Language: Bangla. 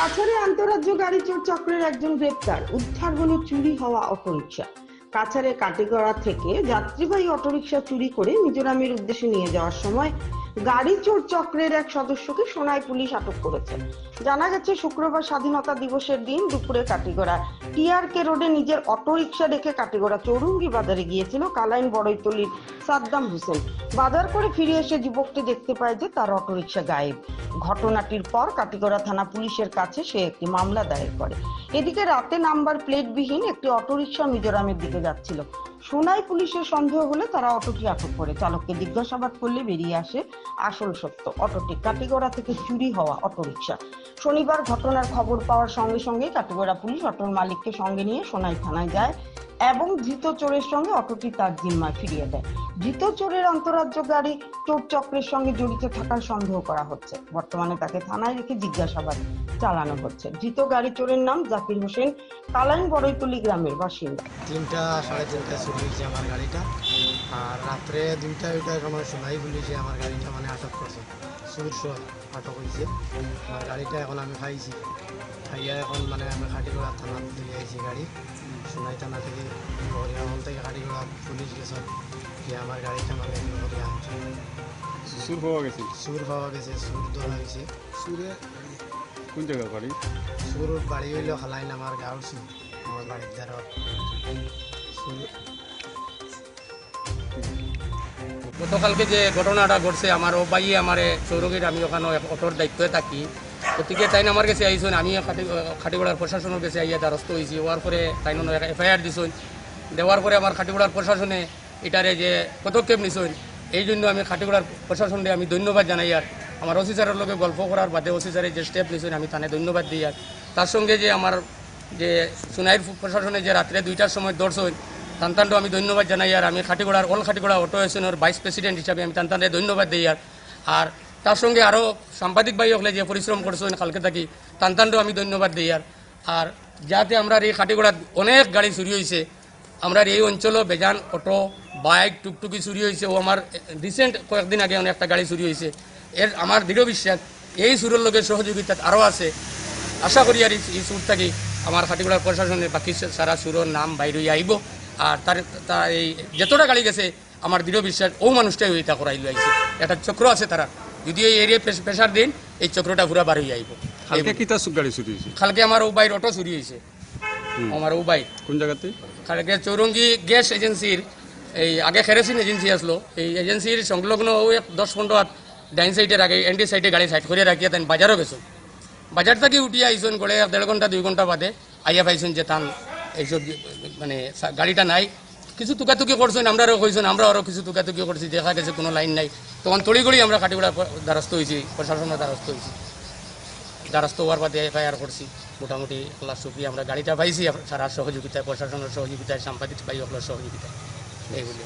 কাছাড়ে আন্তরাজ্য গাড়ি চোর চক্রের একজন গ্রেপ্তার। উদ্ধার হলো চুরি হওয়া অটোরিকশা কাছাড়ে কাটিগড়া থেকে যাত্রীবাহী অটোরিকশা চুরি করে মিজোরামের উদ্দেশ্যে নিয়ে যাওয়ার সময় গাড়ি চোর চক্রের এক সদস্যকে সোনাই পুলিশ আটক করেছে। জানা গেছে, শুক্রবার স্বাধীনতা দিবসের দিন দুপুরে কাটিগড়া টিআরকে রোডে নিজের অটোরিকশা রেখে কাটিগড়া চৌরঙ্গি বাজারে গিয়েছিল কালাইন বড়ইতলির সাদ্দাম হোসেন। বাজার করে ফিরে এসে যুবকটি দেখতে পায় যে তার অটোরিকশা গায়েব। ঘটনাটির পর কাটিগড়া থানা পুলিশের কাছে সে একটি মামলা দায়ের করে। এদিকে রাতে নাম্বার প্লেটবিহীন একটি অটোরিকশা মিজোরামের দিকে যাচ্ছিল। সোনাই পুলিশের সন্দেহ হলে তারা অটোটি আটক করে। চালককে জিজ্ঞাসাবাদ করলে বেরিয়ে আসে আসল সত্য। অটোটি কাটিগড়া থেকে চুরি হওয়া অটোরিকশা। শনিবার ঘটনার খবর পাওয়ার সঙ্গে সঙ্গে কাটিগড়া পুলিশ অটোর মালিককে সঙ্গে নিয়ে সোনাই থানায় যায়। এবং ধৃত চোরের সঙ্গে অটোটি তার জিম্মায় ফিরিয়ে দেয়। ধৃত চোরের অন্তরাজ্য গাড়ি চোর চক্রের সঙ্গে জড়িত থাকার সন্দেহ করা হচ্ছে। বর্তমানে তাকে থানায় রেখে জিজ্ঞাসাবাদ চালানো হচ্ছে। ধৃত গাড়ি চোরের নাম জাকির হোসেন কালাইন বড়ইতলি গ্রামের বাসিন্দা। তিনটা, সাড়ে তিনটা হয়েছে আমার গাড়িটা। আর রাত্রে দুইটা ওইটা আমার শোনাই বলেছে আমার গাড়িটা মানে আটক করছে। সুর সহ আটক হয়েছে আমার গাড়িটা এখন আমি খাইছি। খাইয়া এখন মানে আমি খাটিগড়া থানা দিয়ে আইছি গাড়ি। সোনাই থানা থেকে হরিয়ামল থেকে খাটিগড়া পুলিশ গেছে গিয়ে আমার গাড়িটা মানে হরিয়া আনছে সুর পাওয়া গেছে? সুর পাওয়া গেছে সুর ধরা হয়েছে সুরে কোন জায়গার বাড়ি সুর বাড়ি হইলেও হালাইন আমার গাঁর সুর আমার বাড়ির দ্বারা সুর গতকালকে যে ঘটনাটা ঘটছে, আমার ও ভাই আমার সৌরগীর আমি ওখানে অটোর দায়িত্বে থাকি। গতিকে তাই আমার কাছে আইসুন, আমি খাটি খাটিগড়ার প্রশাসনের কাছে আইয়া দ্বারস্থ হয়েছি হওয়ার পরে তাই এফআইআর দিছুন দেওয়ার পরে আমার খাটিগড়ার প্রশাসনে এটারে যে পদক্ষেপ নিছুন এই জন্য আমি খাটিগড়ার প্রশাসনকে আমি ধন্যবাদ জানাই আর। আমার ওসি স্যারের গল্প করার বাদে ওসি যে স্টেপ নিছুন আমি তানে ধন্যবাদ দিই আর। তার সঙ্গে যে আমার যে সুনাইর প্রশাসনে যে রাত্রে দুইটার সময় দর্শন তান্তানটো আমি ধন্যবাদ জানাই আর আমি খাটিগড়ার অল খাটিগড়া অটো এসনের ভাইস প্রেসিডেন্ট হিসাবে আমি তান্তানরে ধন্যবাদ দিই আর আর তার সঙ্গে আরও সাংবাদিক ভাই হলে যে পরিশ্রম করছেন কালকে থাকি, তান্তানটো আমি ধন্যবাদ দিই আর আর যাতে আমরা এই খাটিগড়াত অনেক গাড়ি চুরি হয়েছে আমরা এই অঞ্চলও বেজান অটো, বাইক, টুকটুকি চুরি হয়েছে ও আমার রিসেন্ট কয়েকদিন আগে অনেক একটা গাড়ি চুরি হয়েছে এর আমার দৃঢ় বিশ্বাস, এই সুরের লোকের সহযোগিতা আরও আছে। আশা করি আর এই সুর থাকি আমার খাটিগড়ার প্রশাসনের বাকি সারা সুরের নাম বাইরে আইব। আর তার তার এই যতটা গাড়ি গেছে আমার দৃঢ় বিশ্বাস ও মানুষটাই ওইটা করাইল আইছে একটা চক্র আছে তারা। যদি এই এরিয়া প্রেশার দিন এই চক্রটা পুরা বার হয়ে আইব কালকে কিতা সু- গাড়ি চুরি হয়েছে কালকে আমার ও বাইর অটো চুরি হয়েছে আমার ও বাইর কোন জায়গাতে? কালকে চৌরঙ্গি গ্যাস এজেন্সির এই আগে খেরেসিন এজেন্সি আসলো। এই এজেন্সির সংলগ্ন ও এক দশ পনেরো হাত ডাইন সাইডের আগে এন্টি সাইডে গাড়ি সাইড করে রাখিয়া তাই বাজারও গেছো। বাজার থেকে উঠিয়ে আইসন গড়ে দেড় ঘণ্টা দুই ঘণ্টা বাদে আইয়া পাইছেন যে তান এইসব মানে গাড়িটা নাই। কিছু তুকাতুকি করছেন আমরাও কইছেন আমরা আরও কিছু তুকাতুকি করছি, দেখা গেছে কোনো লাইন নাই। তখন তড়িগড়ি আমরা কাটিগড়া দ্বারস্থ হয়েছি প্রশাসনের দ্বারস্থ হয়েছি দ্বারস্থ হওয়ার বাদে এফআইআর করছি, মোটামুটি আল্লাহ শুক্রিয়া, আমরা গাড়িটা পাইছি, সারা সহযোগিতায়, প্রশাসনের সহযোগিতায়, সাংবাদিক পাই আপনার সহযোগিতায়। এইগুলি।